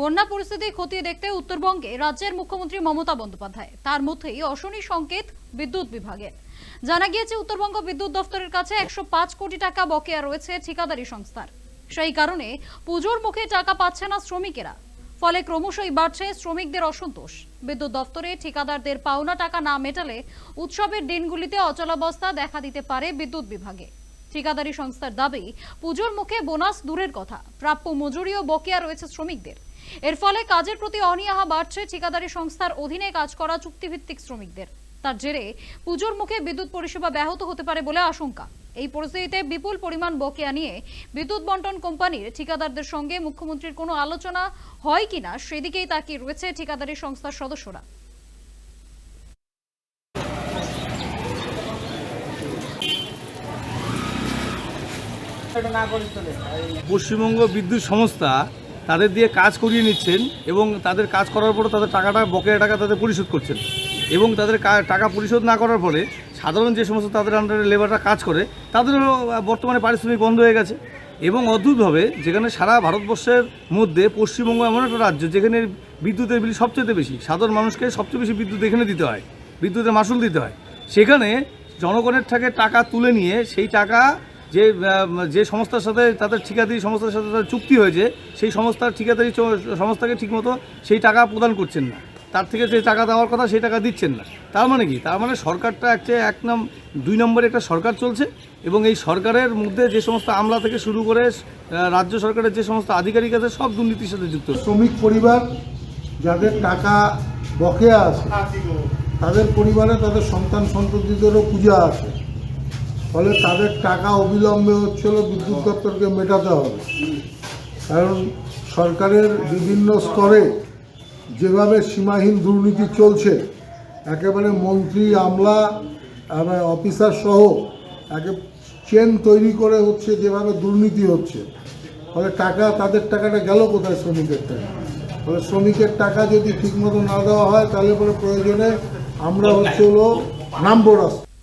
বন্যা পরিস্থিতি খতিয়ে দেখতে উত্তরবঙ্গে রাজ্যের মুখ্যমন্ত্রী মমতা বন্দ্যোপাধ্যায়। তার মধ্যেই অশনি সংকেত বিদ্যুৎ বিভাগের জানা গিয়েছে, উত্তরবঙ্গ বিদ্যুৎ দফতরের কাছে একশো পাঁচ কোটি টাকা বকেয়া রয়েছে ঠিকাদারি সংস্থার। সেই কারণে পুজোর মুখে টাকা পাচ্ছে না শ্রমিকেরা। ফলে ক্রমশই বাড়ছে শ্রমিকদের অসন্তোষ। বিদ্যুৎ দফতরে ঠিকাদারদের পাওনা টাকা না মেটালে উৎসবের দিনগুলিতে অচলাবস্থা দেখা দিতে পারে বিদ্যুৎ বিভাগে। ঠিকাদারি সংস্থার দাবি, পুজোর মুখে বোনাস দূরের কথা। প্রাপ্য মজুরিও বকেয়া রয়েছে শ্রমিকদের। এর ফলে কাজের প্রতি অনীহা বাড়ছে ঠিকাদারি সংস্থার অধীনে কাজ করা চুক্তিভিত্তিক শ্রমিকদের। তার জেরে পুজোর মুখে বিদ্যুৎ পরিষেবা ব্যাহত হতে পারে বলে আশঙ্কা। এই পরিস্থিতিতে বিপুল পরিমাণ বকেয়া নিয়ে বিদ্যুৎ বন্টন কোম্পানির ঠিকাদারদের সঙ্গে মুখ্যমন্ত্রীর কোনো আলোচনা হয় কিনা সেদিকেই তাকিয়ে রয়েছে ঠিকাদারি সংস্থার সদস্যরা। পশ্চিমবঙ্গ বিদ্যুৎ সংস্থা তাদের দিয়ে কাজ করিয়ে নিচ্ছেন এবং তাদের কাজ করার পরে তাদের টাকাটা, বকেয়া টাকা তাদের পরিশোধ করছেন। এবং তাদের টাকা পরিশোধ না করার ফলে সাধারণ যে সমস্ত তাদের আন্ডারে লেবাররা কাজ করে, তাদেরও বর্তমানে পারিশ্রমিক বন্ধ হয়ে গেছে। এবং অদ্ভুতভাবে যেখানে সারা ভারতবর্ষের মধ্যে পশ্চিমবঙ্গ এমন একটা রাজ্য যেখানে বিদ্যুতের বিল সবচেয়ে বেশি, সাধারণ মানুষকে সবচেয়ে বেশি বিদ্যুৎ এখানে দিতে হয়, বিদ্যুতের মাসুল দিতে হয়। সেখানে জনগণের থেকে টাকা তুলে নিয়ে সেই টাকা যে যে সংস্থার সাথে তাদের ঠিকাদারি সংস্থার সাথে তাদের চুক্তি হয়েছে সেই সংস্থার ঠিকাদারি চ- সংস্থাকে ঠিকমতো সেই টাকা প্রদান করছেন না। তার থেকে যে টাকা দেওয়ার কথা সেই টাকা দিচ্ছেন না। তার মানে কি? তার মানে সরকারটা একটা এক নাম দুই নম্বরে একটা সরকার চলছে এবং এই সরকারের মধ্যে যে সমস্ত আমলা থেকে শুরু করে রাজ্য সরকারের যে সমস্ত আধিকারিক আছে সব দুর্নীতির সাথে যুক্ত। শ্রমিক পরিবার যাদের টাকা বকেয়া আছে তাদের পরিবারে তাদের সন্তান সন্ততিদেরও পূজা আছে। ফলে তাদের টাকা অবিলম্বে হচ্ছিল বিদ্যুৎ দপ্তরকে মেটাতে হবে। কারণ সরকারের বিভিন্ন স্তরে যেভাবে সীমাহীন দুর্নীতি চলছে, একেবারে মন্ত্রী, আমলা অফিসার সহ একে চেন তৈরি করে হচ্ছে যেভাবে দুর্নীতি হচ্ছে, ফলে টাকা, তাদের টাকাটা গেল কোথায় শ্রমিকের টাকা? ফলে শ্রমিকের টাকা যদি ঠিকমতো না দেওয়া হয়, তাহলে পরে প্রয়োজনে আমরা হচ্ছে হলো নামবো রাস্তা